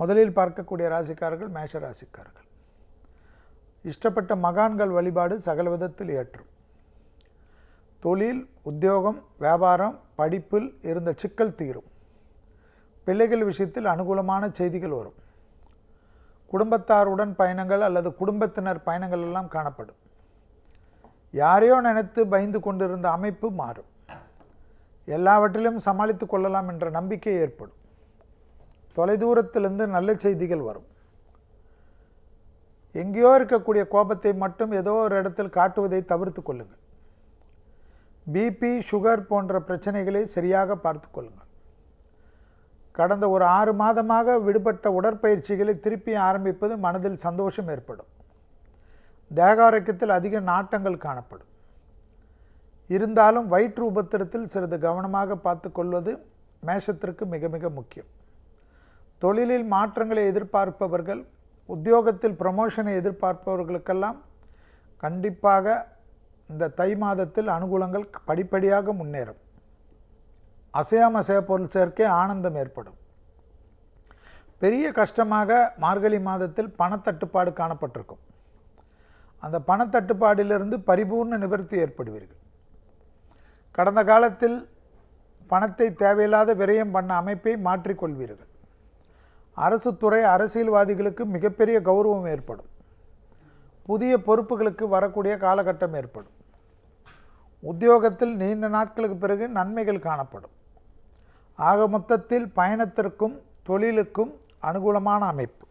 முதலில் பார்க்கக்கூடிய ராசிக்காரர்கள் மேஷ ராசிக்காரர்கள். இஷ்டப்பட்ட மகான்கள் வழிபாடு சகல விதத்தில் ஏற்றும் தொழில் உத்தியோகம் வியாபாரம் படிப்பில் இருந்த சிக்கல் தீரும். பிள்ளைகள் விஷயத்தில் அனுகூலமான செய்திகள் வரும். குடும்பத்தாருடன் பயணங்கள் அல்லது குடும்பத்தினர் பயணங்கள் எல்லாம் காணப்படும். யாரையோ நினைத்து பயந்து கொண்டிருந்த அமைப்பு மாறும். எல்லாவற்றிலும் சமாளித்து கொள்ளலாம் என்ற நம்பிக்கை ஏற்படும். தொலைதூரத்திலிருந்து நல்ல செய்திகள் வரும். எங்கேயோ இருக்கக்கூடிய கோபத்தை மட்டும் ஏதோ ஒரு இடத்தில் காட்டுவதை தவிர்த்து கொள்ளுங்கள். பிபி சுகர் போன்ற பிரச்சனைகளை சரியாக பார்த்து கொள்ளுங்கள். கடந்த ஒரு ஆறு மாதமாக விடுபட்ட உடற்பயிற்சிகளை திருப்பி ஆரம்பிப்பது மனதில் சந்தோஷம் ஏற்படும். தேகாரோக்கியத்தில் அதிக நாட்டங்கள் காணப்படும். இருந்தாலும் வயிற்று உபத்திரத்தில் சிறிது கவனமாக பார்த்து கொள்வது மேஷத்திற்கு மிக மிக முக்கியம். தொழிலில் மாற்றங்களை எதிர்பார்ப்பவர்கள் உத்தியோகத்தில் ப்ரமோஷனை எதிர்பார்ப்பவர்களுக்கெல்லாம் கண்டிப்பாக இந்த தை மாதத்தில் அனுகூலங்கள் படிப்படியாக முன்னேறும். அசையாமசைய பொருள் சேர்க்கை ஆனந்தம் ஏற்படும். பெரிய கஷ்டமாக மார்கழி மாதத்தில் பணத்தட்டுப்பாடு காணப்பட்டிருக்கும். அந்த பணத்தட்டுப்பாடிலிருந்து பரிபூர்ண நிவர்த்தி ஏற்படுவீர்கள். கடந்த காலத்தில் பணத்தை தேவையில்லாத விரயம் பண்ண அமைப்பை மாற்றிக்கொள்வீர்கள். அரசு துறை அரசியல்வாதிகளுக்கு மிகப்பெரிய கௌரவம் ஏற்படும். புதிய பொறுப்புகளுக்கு வரக்கூடிய காலகட்டம் ஏற்படும். உத்தியோகத்தில் நீண்ட நாட்களுக்கு பிறகு நன்மைகள் காணப்படும். ஆக மொத்தத்தில் பயணத்திற்கும் தொழிலுக்கும் அனுகூலமான அமைப்பு.